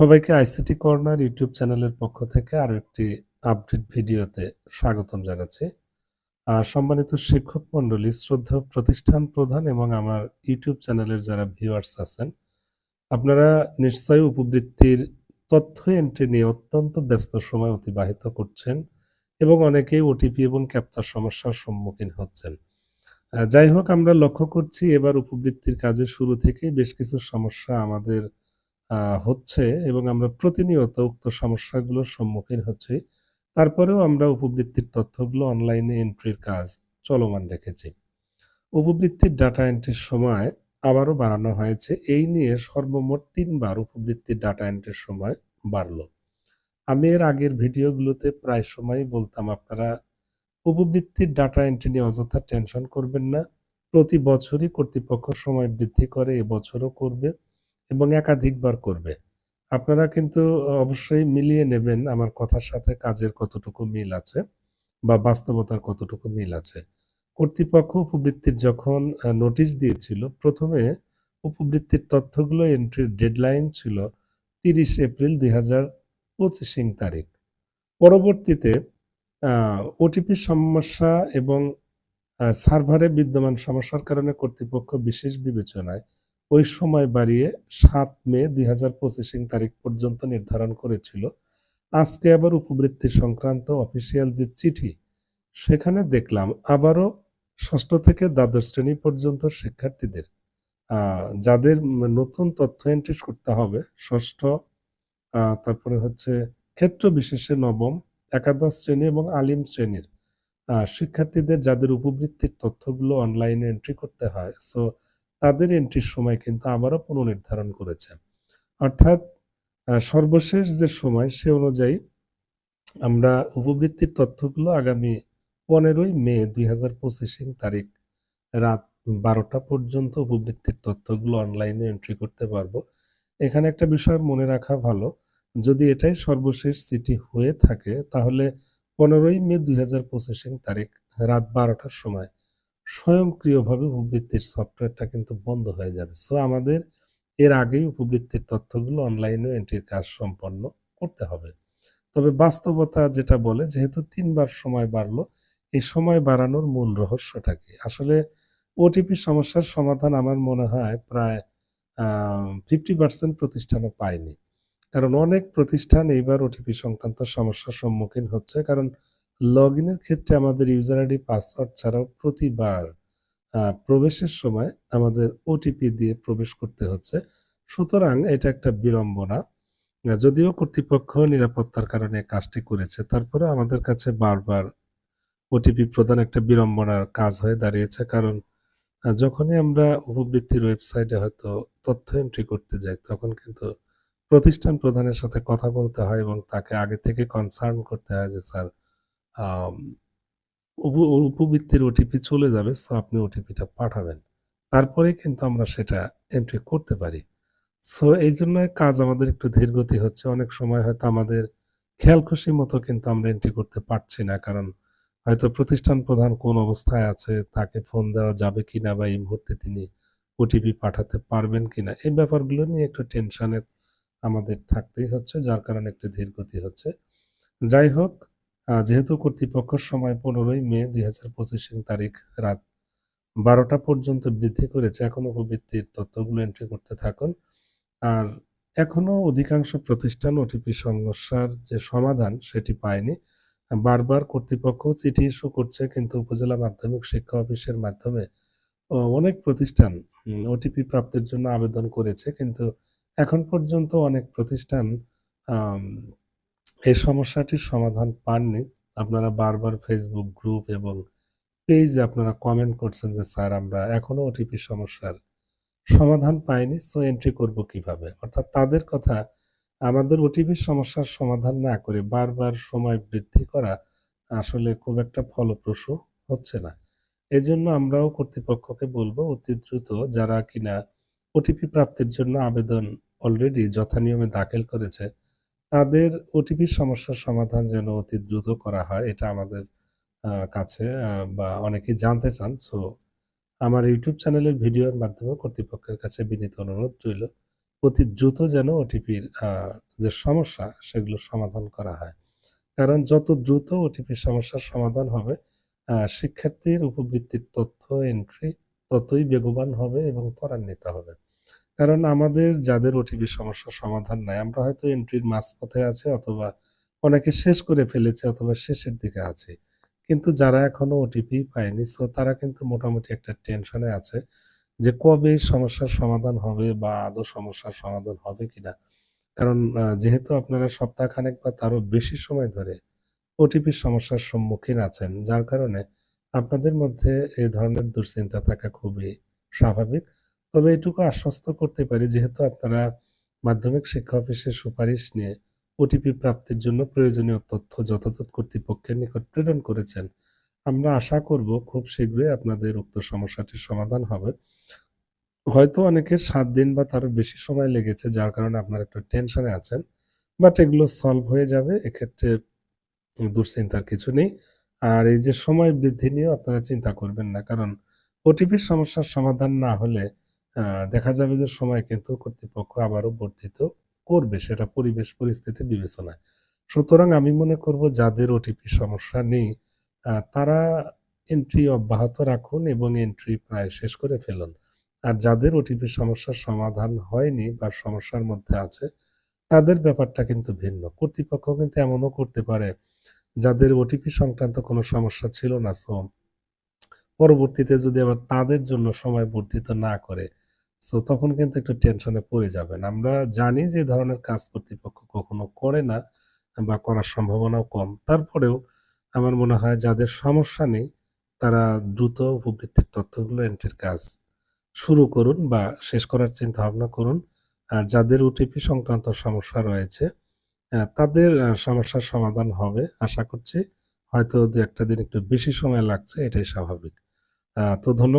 সবাইকে ICT corner YouTube চ্যানেলের পক্ষ থেকে আরও একটি আপডেট ভিডিওতে স্বাগতম জানাচ্ছি। আ সম্মানিত শিক্ষক মণ্ডলী, শ্রদ্ধেয় প্রতিষ্ঠান প্রধান এবং আমার ইউটিউব চ্যানেলের যারা ভিউয়ার্স আছেন, আপনারা নিশ্চয়ই উপবৃত্তির তথ্য এন্ট্রি নিয়ে অত্যন্ত ব্যস্ত সময় অতিবাহিত করছেন এবং অনেকেই ওটিপি এবং ক্যাপচার সমস্যার সম্মুখীন হচ্ছেন। যাই হোক আমরা লক্ষ্য করছি এবার উপবৃত্তির কাজের শুরু থেকেই বেশ কিছু সমস্যা আমাদের হচ্ছে এবং আমরা প্রতিনিয়ত উক্ত সমস্যাগুলোর সম্মুখীন হচ্ছি। তারপরেও আমরা উপবৃত্তির তথ্যগুলো অনলাইনে এন্ট্রির কাজ চলমান রেখেছি। উপবৃত্তির ডাটা এন্ট্রির সময় আবারও বাড়ানো হয়েছে। এই নিয়ে সর্বমোট তিনবার উপবৃত্তির ডাটা এন্ট্রির সময় বাড়ল। আমি এর আগের ভিডিওগুলোতে প্রায় সময়ই বলতাম, আপনারা উপবৃত্তির ডাটা এন্ট্রি নিয়ে অযথা টেনশন করবেন না। প্রতি বছরই কর্তৃপক্ষ সময় বৃদ্ধি করে, এবছরও করবে এবং একাধিকবার করবে। আপনারা কিন্তু অবশ্যই মিলিয়ে নেবেন আমার কথার সাথে কাজের কতটুকু মিল আছে বা বাস্তবতার কতটুকু মিল আছে। কর্তৃপক্ষ উপবৃত্তির যখন নোটিশ দিয়েছিল, প্রথমে উপবৃত্তির তথ্যগুলো এন্ট্রির ডেডলাইন ছিল ৩০ এপ্রিল ২০২৫ ইং তারিখ। পরবর্তীতে ওটিপি সমস্যা এবং সার্ভারে বিদ্যমান সমস্যার কারণে কর্তৃপক্ষ বিশেষ বিবেচনায় ওই সময় বাড়িয়ে সাত মে ২০২৫ ইং তারিখ পর্যন্ত নির্ধারণ করেছিল। আজকে আবার উপবৃত্তি সংক্রান্ত অফিসিয়াল যে চিঠি, সেখানে দেখলাম আবারও ষষ্ঠ থেকে দ্বাদশ শ্রেণি পর্যন্ত শিক্ষার্থীদের যাদের নতুন তথ্য এন্ট্রি করতে হবে, ষষ্ঠ তারপরে হচ্ছে ক্ষেত্র বিশেষে নবম, একাদশ শ্রেণি এবং আলিম শ্রেণির শিক্ষার্থীদের যাদের উপবৃত্তির তথ্যগুলো অনলাইনে এন্ট্রি করতে হয়, সো তাদের এন্ট্রির সময় কিন্তু আবারও পুনর্নির্ধারণ করেছে। অর্থাৎ সর্বশেষ যে সময় সে অনুযায়ী আমরা উপবৃত্তির তথ্যগুলো আগামী ১৫ই মে ২০২৫ ইং তারিখ রাত ১২টা পর্যন্ত উপবৃত্তির তথ্যগুলো অনলাইনে এন্ট্রি করতে পারব। এখানে একটা বিষয় মনে রাখা ভালো, যদি এটাই সর্বশেষ সিটি হয়ে থাকে তাহলে ১৫ই মে ২০২৫ ইং তারিখ রাত ১২টার সময় স্বয়ংক্রিয়ভাবে উপবৃত্তির সফটওয়্যারটা কিন্তু বন্ধ হয়ে যাবে। সো আমাদের এর আগেই উপবৃত্তির তথ্যগুলো অনলাইনে এন্ট্রির কাজ সম্পন্ন করতে হবে। তবে বাস্তবতা যেটা বলে যেহেতু তিনবার সময় বাড়ল, এই সময় বাড়ানোর মূল রহস্যটা কি? আসলে ওটিপি সমস্যার সমাধান আমার মনে হয় প্রায় ফিফটি 50% প্রতিষ্ঠানও পায়নি। কারণ অনেক প্রতিষ্ঠান এইবার ওটিপি সংক্রান্ত সমস্যার সম্মুখীন হচ্ছে। কারণ লগইনের ক্ষেত্রে আমাদের ইউজার আইডি, পাসওয়ার্ড ছাড়াও প্রতিবার প্রবেশের সময় আমাদের ওটিপি দিয়ে প্রবেশ করতে হচ্ছে। সুতরাং এটা একটা বিড়ম্বনা। যদিও কর্তৃপক্ষ নিরাপত্তার কারণে কাজটি করেছে, তারপরে আমাদের কাছে বারবার ওটিপি প্রদান একটা বিড়ম্বনার কাজ হয়ে দাঁড়িয়েছে। কারণ যখনই আমরা উপবৃত্তির ওয়েবসাইটে হয়তো তথ্য এন্ট্রি করতে যাই, তখন কিন্তু প্রতিষ্ঠান প্রধানের সাথে কথা বলতে হয় এবং তাকে আগে থেকে কনসার্ন করতে হয় যে স্যার উপবৃত্তির ওটিপি চলে যাবে, সো আপনি ওটিপিটা পাঠাবেন। তারপরেই কিন্তু আমরা সেটা এন্ট্রি করতে পারি। সো এইজন্য কাজ আমাদের একটু ধীরগতি হচ্ছে। অনেক সময় হয়তো আমাদের খেয়ালখুশি মতো কিন্তু আমরা এন্ট্রি করতে পারছি না। কারণ হয়তো প্রতিষ্ঠান প্রধান কোন অবস্থায় আছে, তাকে ফোন দেওয়া যাবে কিনা বা এই মুহূর্তে তিনি ওটিপি পাঠাতে পারবেন কিনা? এই ব্যাপারগুলো নিয়ে একটু টেনশনে আমাদের থাকতেই হচ্ছে, যার কারণে একটু ধীরগতি হচ্ছে। যাই হোক, যেহেতু কর্তৃপক্ষের সময় ১৫ই মে দুই হাজার পঁচিশের তারিখ রাত ১২টা পর্যন্ত বৃদ্ধি করেছে, এখন উপবৃত্তির তথ্যগুলো এন্ট্রি করতে থাকুন। আর এখনও অধিকাংশ প্রতিষ্ঠান ওটিপি সমস্যার যে সমাধান সেটি পায়নি। বারবার কর্তৃপক্ষ চিঠি ইস্যু করছে কিন্তু উপজেলা মাধ্যমিক শিক্ষা অফিসের মাধ্যমে অনেক প্রতিষ্ঠান ওটিপি প্রাপ্তির জন্য আবেদন করেছে। কিন্তু এখন পর্যন্ত অনেক প্রতিষ্ঠান এই সমস্যাটির সমাধান পাননি। আপনারা বারবার ফেসবুক গ্রুপ এবং পেজে আপনারা কমেন্ট করছেন যে স্যার আমরা এখনও ওটিপি সমস্যার সমাধান পাইনি, সো এন্ট্রি করব কীভাবে? অর্থাৎ তাদের কথা আমাদের ওটিপির সমস্যার সমাধান না করে বারবার সময় বৃদ্ধি করা আসলে খুব একটা ফলপ্রসূ হচ্ছে না। এজন্য আমরাও কর্তৃপক্ষকে বলব অতি দ্রুত যারা কিনা ওটিপি প্রাপ্তির জন্য আবেদন অলরেডি যথানিয়মে দাখিল করেছে, তাদের ওটিপির সমস্যার সমাধান যেন অতি দ্রুত করা হয় এটা আমাদের কাছে বা অনেকেই জানতে চান। সো আমার ইউটিউব চ্যানেলের ভিডিওর মাধ্যমে কর্তৃপক্ষের কাছে বিনীত অনুরোধ রইল। অতি দ্রুত যেন ওটিপির যে সমস্যা সেগুলো সমাধান করা হয়। কারণ যত দ্রুত ওটিপির সমস্যার সমাধান হবে, শিক্ষার্থীর উপবৃত্তির তথ্য এন্ট্রি ততই বেগবান হবে এবং ত্বরান্বিত হবে। কারণ আমাদের যাদের ওটিপি সমস্যার সমাধান নাই, আমরা হয়তো এন্ট্রির মাঝপথে আছি অথবা অনেকে শেষ করে ফেলেছে অথবা শেষের দিকে আছি। কিন্তু যারা এখনও ওটিপি পায়নি সো তারা কিন্তু মোটামুটি একটা টেনশনে আছে যে কবে সমস্যার সমাধান হবে বা আদৌ সমস্যার সমাধান হবে কিনা। কারণ যেহেতু আপনারা সপ্তাহখানেক বা তারও বেশি সময় ধরে ওটিপির সমস্যার সম্মুখীন আছেন, যার কারণে আপনাদের মধ্যে এ ধরনের দুশ্চিন্তা থাকা খুবই স্বাভাবিক। তবে এটুকু আশ্বস্ত করতে পারি যেহেতু আপনারা মাধ্যমিক শিক্ষা অফিসের সুপারিশ নিয়ে ওটিপি প্রাপ্তির জন্য প্রয়োজনীয় তথ্য যথাযথ কর্তৃপক্ষের নিকট প্রেরণ করেছেন। আমরা আশা করব খুব শীঘ্রই আপনাদের উক্ত সমস্যাটির সমাধান হবে। হয়তো অনেকের সাত দিন বা তারও বেশি সময় লেগেছে, যার কারণে আপনারা একটু টেনশনে আছেন। বাট এগুলো সলভ হয়ে যাবে। এক্ষেত্রে দুশ্চিন্তার কিছু নেই। আর এই যে সময় বৃদ্ধি নিয়েও আপনারা চিন্তা করবেন না। কারণ ওটিপির সমস্যার সমাধান না হলে দেখা যাবে যে সময় কিন্তু কর্তৃপক্ষ আবারও বর্ধিত করবে সেটা পরিবেশ পরিস্থিতি বিবেচনায়। সুতরাং আমি মনে করব যাদের ওটিপি সমস্যা নেই তারা এন্ট্রি অব্যাহত রাখুন এবং এন্ট্রি প্রায় শেষ করে ফেলুন। আর যাদের ওটিপি সমস্যার সমাধান হয়নি বা সমস্যার মধ্যে আছে, তাদের ব্যাপারটা কিন্তু ভিন্ন। কর্তৃপক্ষ কিন্তু এমনও করতে পারে, যাদের ওটিপি সংক্রান্ত কোনো সমস্যা ছিল না সো পরবর্তীতে যদি আবার তাদের জন্য সময় বর্ধিত না করে সো তখন কিন্তু একটু টেনশনে পড়ে যাবেন। আমরা জানি যে ধরনের কাজ কর্তৃপক্ষ কখনো করে না বা করার সম্ভাবনাও কম। তারপরেও আমার মনে হয় যাদের সমস্যা নেই, তারা দ্রুত উপবৃত্তির তথ্যগুলো এন্ট্রির কাজ শুরু করুন বা শেষ করার চিন্তা ভাবনা করুন। আর যাদের ওটিপি সংক্রান্ত সমস্যা রয়েছে তাদের সমস্যার সমাধান হবে আশা করছি। হয়তো দু একটা দিন একটু বেশি সময় লাগছে, এটাই স্বাভাবিক। তো ধন্যবাদ